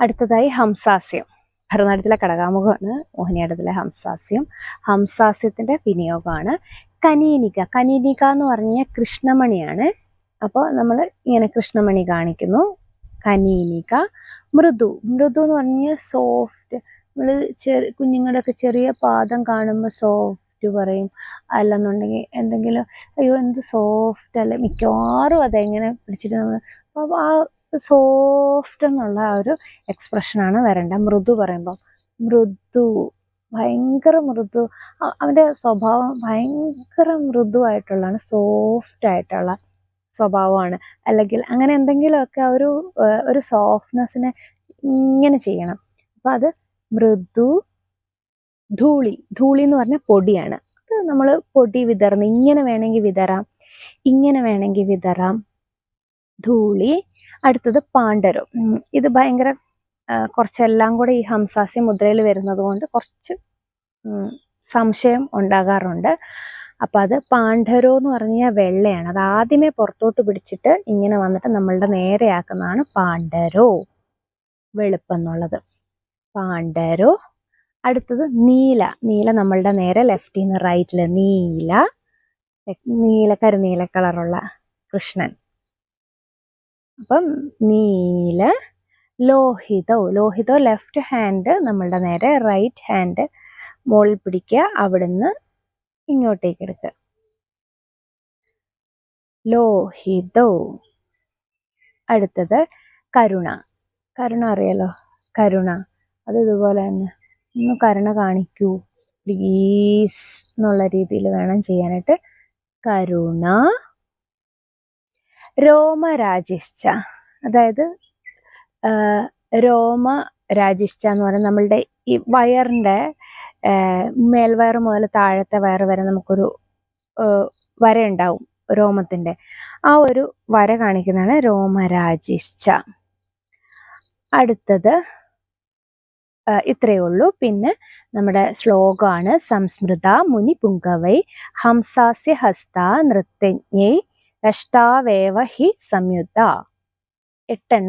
അടുത്തതായി ഹംസാസ്യം. ഭരതനാട്യത്തിലെ കടകാമുഖമാണ് മോഹിനിയാട്ടത്തിലെ ഹംസാസ്യം. ഹംസാസ്യത്തിന്റെ വിനിയോഗമാണ്. കനീനിക. കനീനിക എന്ന് പറഞ്ഞ കൃഷ്ണമണിയാണ്. അപ്പോൾ നമ്മൾ ഇങ്ങനെ കൃഷ്ണമണി കാണിക്കുന്നു. കനീനിക. മൃദു. മൃദു എന്ന് പറഞ്ഞാൽ സോഫ്റ്റ് നമ്മൾ ചെറു കുഞ്ഞുങ്ങളുടെയൊക്കെ ചെറിയ പാദം കാണുമ്പോൾ സോഫ്റ്റ് പറയും. അല്ലെന്നുണ്ടെങ്കിൽ എന്തെങ്കിലും അയ്യോ എന്ത് സോഫ്റ്റ് അല്ല? മിക്കവാറും അതെങ്ങനെ പിടിച്ചിട്ട് നമ്മൾ അപ്പോൾ ആ സോഫ്റ്റ് എന്നുള്ള ആ ഒരു എക്സ്പ്രഷനാണ് വരേണ്ടത്. മൃദു പറയുമ്പോൾ മൃദു ഭയങ്കര മൃദു. അവന്റെ സ്വഭാവം ഭയങ്കര മൃദുവായിട്ടുള്ളതാണ് സോഫ്റ്റ് ആയിട്ടുള്ള സ്വഭാവമാണ്. അല്ലെങ്കിൽ അങ്ങനെ എന്തെങ്കിലുമൊക്കെ ഒരു ഒരു സോഫ്റ്റ്നെസ്സിനെ ഇങ്ങനെ ചെയ്യണം. അപ്പം അത് മൃദു ധൂളി. ധൂളി എന്ന് പറഞ്ഞാൽ പൊടിയാണ്. അത് നമ്മൾ പൊടി വിതറണം ഇങ്ങനെ വേണമെങ്കിൽ വിതറാം. ഇങ്ങനെ വേണമെങ്കിൽ വിതറാം. ധൂളി അടുത്തത് പാണ്ഡരം. ഇത് ഭയങ്കര കുറച്ചെല്ലാം കൂടെ ഈ ഹംസാസ്യ മുദ്രയിൽ വരുന്നത് കൊണ്ട് കുറച്ച് സംശയം ഉണ്ടാകാറുണ്ട്. അപ്പം അത് പാണ്ഡരോ എന്ന് പറഞ്ഞാൽ വെള്ളയാണ്. അത് ആദ്യമേ പുറത്തോട്ട് പിടിച്ചിട്ട് ഇങ്ങനെ വന്നിട്ട് നമ്മളുടെ നേരെയാക്കുന്നതാണ് പാണ്ഡരോ. വെളുപ്പെന്നുള്ളത് പാണ്ഡരോ അടുത്തത് നീല. നീല നമ്മളുടെ നേരെ ലെഫ്റ്റിൽ നിന്ന് റൈറ്റിൽ നീല നീല കരിനീല കളറുള്ള കൃഷ്ണൻ. അപ്പം നീല ലോഹിതോ ലോഹിതോ ലെഫ്റ്റ് ഹാൻഡ് നമ്മളുടെ നേരെ റൈറ്റ് ഹാൻഡ് മുകളിൽ പിടിക്കുക അവിടുന്ന് ഇങ്ങോട്ടേക്ക് എടുക്കുക. ലോഹിതോ. അടുത്തത് കരുണ. കരുണ അറിയാലോ? കരുണ. അത് ഇതുപോലെ തന്നെ. ഒന്ന് കരുണ കാണിക്കൂ. പ്ലീസ് എന്നുള്ള രീതിയിൽ വേണം ചെയ്യാനായിട്ട്. കരുണ. രോമരാജിശ്ച അതായത് രോമ രാജിശ്ച എന്ന് പറയുന്നത് നമ്മളുടെ ഈ വയറിന്റെ മേൽവയർ മുതൽ താഴത്തെ വയർ വരെ നമുക്കൊരു വര ഉണ്ടാവും രോമത്തിന്റെ. ആ ഒരു വര കാണിക്കുന്നതാണ് രോമരാജിശ്ച അടുത്തത് ഇത്രയേ ഉള്ളൂ. പിന്നെ നമ്മുടെ ശ്ലോകമാണ് സംസ്മൃത മുനി പുങ്കവൈ ഹംസാസ്യ ഹസ്ത നൃത്തജ്ഞൈ അഷ്ടാവേവ ഹി സംയുക്ത. എട്ടെണ്ണം.